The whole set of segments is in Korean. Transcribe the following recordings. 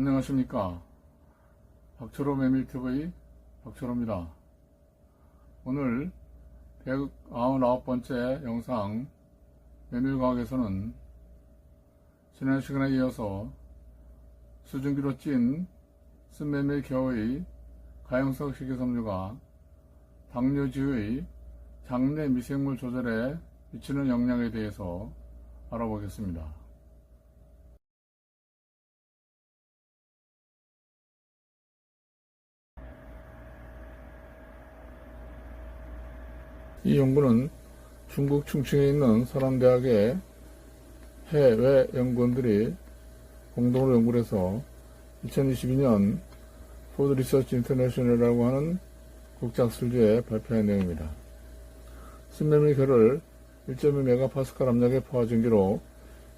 안녕하십니까. 박철호 메밀TV 박철호입니다. 오늘 199번째 영상 메밀과학에서는 지난 시간에 이어서 수증기로 찐 쓴메밀 겨의 가용성 식이섬유가 당뇨지의 장내 미생물 조절에 미치는 영향에 대해서 알아보겠습니다. 이 연구는 중국 충칭에 있는 서남대학의 해외 연구원들이 공동으로 연구를 해서 2022년 포드 리서치 인터내셔널이라고 하는 국제학술지에 발표한 내용입니다. 신메밀 결을 1.2메가파스칼 압력의 포화전기로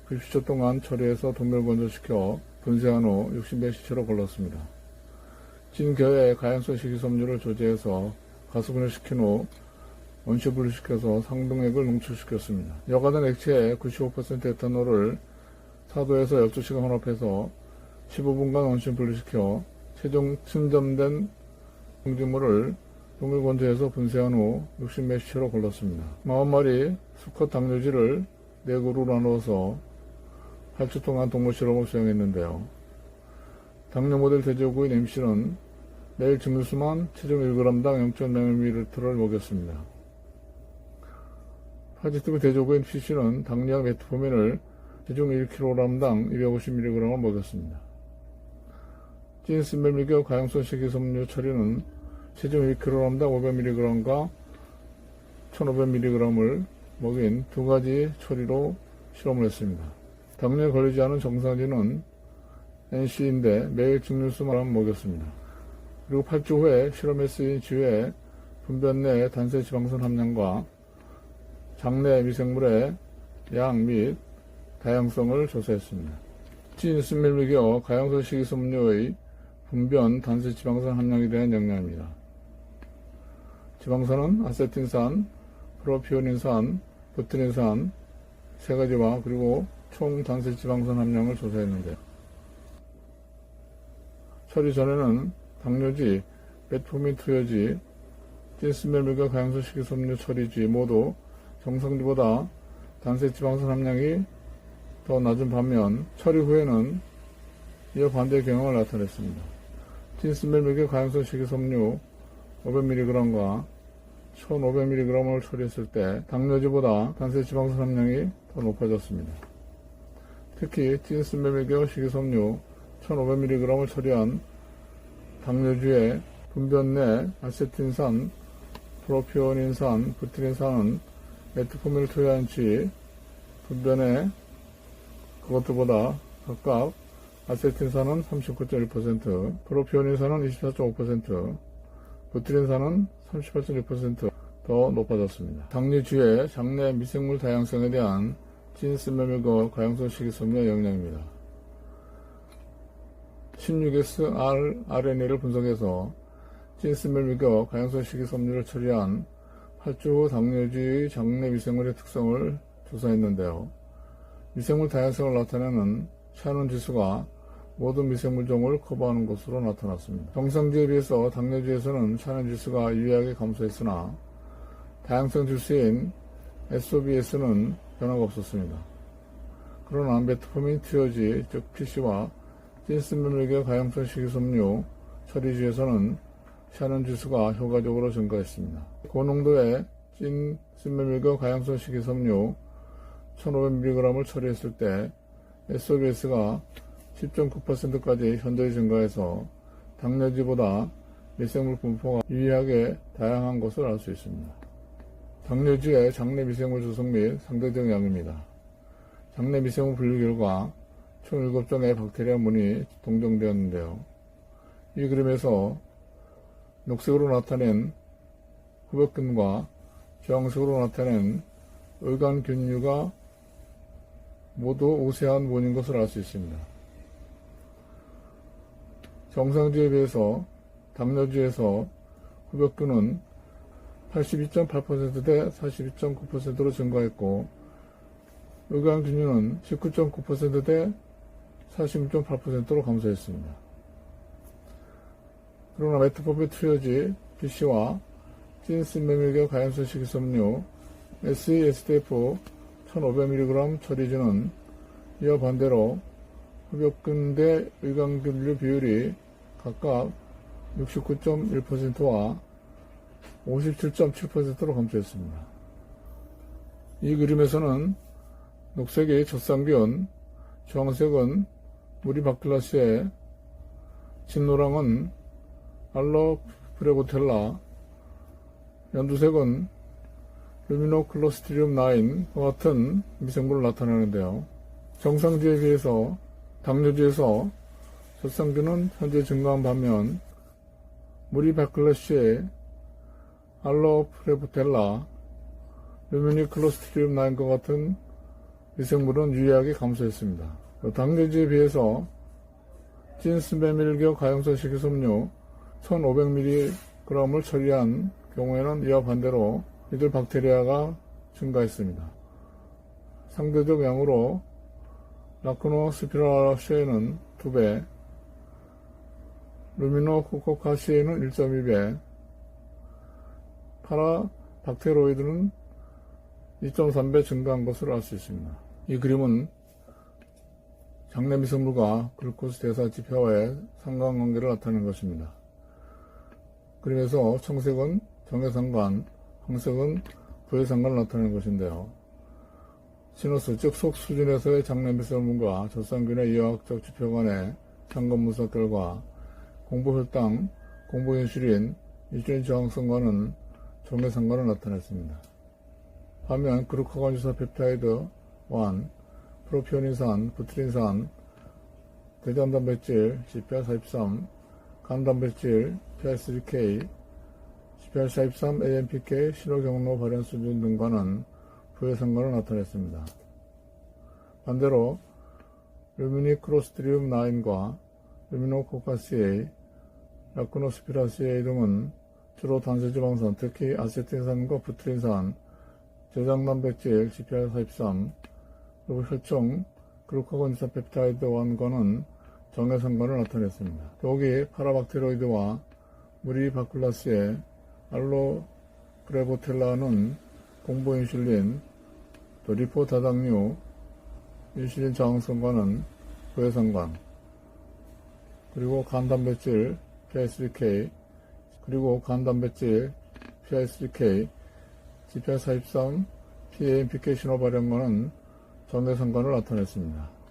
90초 동안 처리해서 동멸 건조시켜 분쇄한 후 60배 시체로 걸렀습니다. 진겨의 가연성 식이섬유를 조제해서 가수분해 시킨 후 원시 분리 시켜서 상동액을 농출시켰습니다. 여과된 액체에 95% 에탄올을 4도에서 12시간 혼합해서 15분간 원심 분리시켜 최종 침점된 공지물을 동물 건조해서 분쇄한 후 60몇 시체로 걸렀습니다. 40마리 수컷 당뇨지를 4그룹으로 나누어서 8주 동안 동물 실험을 수행했는데요. 당뇨 모델 돼지고기인 MC는 매일 증류수만 체중 1g당 0.0ml를 먹였습니다. 파지티브 돼지고기인 PC는 당뇨약 메트포민을 체중 1kg당 250mg을 먹였습니다. 찐스멜미교 가용성 식이섬유 처리는 체중 1kg당 500mg과 1500mg을 먹인 두 가지 처리로 실험을 했습니다. 당뇨에 걸리지 않은 정상진은 NC인데 매일 증류수만 먹였습니다. 그리고 8주 후에 실험에 쓰인 지회 분변 내 단세 지방선 함량과 장내 미생물의 양 및 다양성을 조사했습니다. 찐스멜미교 가용성 식이섬유의 분변 단세 지방산 함량에 대한 영향입니다. 지방산은 아세틴산, 프로피오닌산, 부트린산 세 가지와 그리고 총 단세 지방산 함량을 조사했는데 처리 전에는 당뇨지, 메트포민 투여지, 찐스멜밀과 가양소 식이섬유 처리지 모두 정상지보다 단세 지방산 함량이 더 낮은 반면 처리 후에는 이와 반대의 경향을 나타냈습니다. 찐스멜밀과 가양소 식이섬유 500mg과 1500mg을 처리했을 때 당뇨지보다 단세 지방산 함량이 더 높아졌습니다. 특히 찐스멜밀과 식이섬유 1500mg을 처리한 당뇨주의 분변 내 아세틴산, 프로피오닌산, 부트린산은 메트포민을 투여한 치 분변에 그것들보다 각각 아세틴산은 39.1%, 프로피오닌산은 24.5%, 부트린산은 38.6%더 높아졌습니다. 당뇨주의 장내 미생물 다양성에 대한 진스 메밀과 가용성 식이섬유의 영향입니다. 16S rRNA를 분석해서 찐스멜미과 가양성 식이섬유를 처리한 8주 후 당뇨주의 장내 미생물의 특성을 조사했는데요. 미생물 다양성을 나타내는 샤논 지수가 모든 미생물 종을 커버하는 것으로 나타났습니다. 정상지에 비해서 당뇨주에서는 샤논 지수가 유의하게 감소했으나 다양성 지수인 SOBS는 변화가 없었습니다. 그러나 메트포민 티어지, 즉 PC와 찐스멜밀계 가용성 식이섬유 처리주에서는 샤논 지수가 효과적으로 증가했습니다. 고농도의 찐스멜밀계 가용성 식이섬유 1500mg을 처리했을 때 SOBS가 10.9%까지 현저히 증가해서 당뇨지보다 미생물 분포가 유의하게 다양한 것을 알 수 있습니다. 당뇨지의 장내 미생물 조성 및 상대적 양입니다. 장내 미생물 분류 결과 총 7종의 박테리아 문이 동정되었는데요. 이 그림에서 녹색으로 나타낸 후백균과 주황색으로 나타낸 의간균류가 모두 우세한 문인 것을 알 수 있습니다. 정상주에 비해서 당뇨주에서 후백균은 82.8%대 42.9%로 증가했고 의간균류는 19.9%대 46.8%로 감소했습니다. 그러나 메트포피 트리오지 BC와 찐스 메밀계 가연성 식이섬유 SESDF 1500mg 처리주는 이와 반대로 흡엽균 대 의강균류 비율이 각각 69.1%와 57.7%로 감소했습니다. 이 그림에서는 녹색이 젖산균, 주황색은 무리바클라시에 진노랑은 알로 프레고텔라, 연두색은 루미노클로스트리움 9과 같은 미생물을 나타내는데요. 정상주에 비해서 당뇨주에서 젖산균은 현재 증가한 반면 무리 바클라시에 알로프레보텔라, 루미니클로스트리움 9과 같은 미생물은 유의하게 감소했습니다. 당뇨주에 비해서 진스메밀교 가용성 식이섬유 1500mg을 처리한 경우에는 이와 반대로 이들 박테리아가 증가했습니다. 상대적 양으로 라크노 스피라시에는 2배, 루미노 코코카시에는 1.2배, 파라 박테로이드는 2.3배 증가한 것으로 알 수 있습니다. 이 그림은 장내 미생물과 글루코스 대사 지표와의 상관관계를 나타내는 것입니다. 그림에서 청색은 정해상관, 황색은 부해상관을 나타내는 것인데요. 시너스, 즉 속 수준에서의 장내 미생물과 젖산균의 이화학적 지표 간의 상관 분석 결과 공부혈당, 공부인슐린, 인슐린 저항성과는 정해상관을 나타냈습니다. 반면 그루코간 주사 펩타이드 1, 프로피오닌산, 부트린산, 대장단백질, CPR43, 간단백질, PI3K, CPR43, AMPK, 신호 경로 발현 수준 등과는 부의 상관을 나타냈습니다. 반대로 루미니 크로스트리움 9과 루미노코카CA, 라쿠노스피라CA 등은 주로 단세지방산, 특히 아세틴산과 부트린산, 저장단백질, CPR43, 그리고 혈청, 글루코곤지사 펩타이드 1과는 정해상관을 나타냈습니다. 독이 파라박테로이드와 무리바클라스의 알로그레보텔라는 공보인슐린, 또 리포 다당류, 인슐린 저항성과는 부해상관, 그리고 간단백질 PI3K, 그리고 간단백질 PI3K, GPR43, PAMPK 신호 발현과는 전대상관을 나타냈습니다.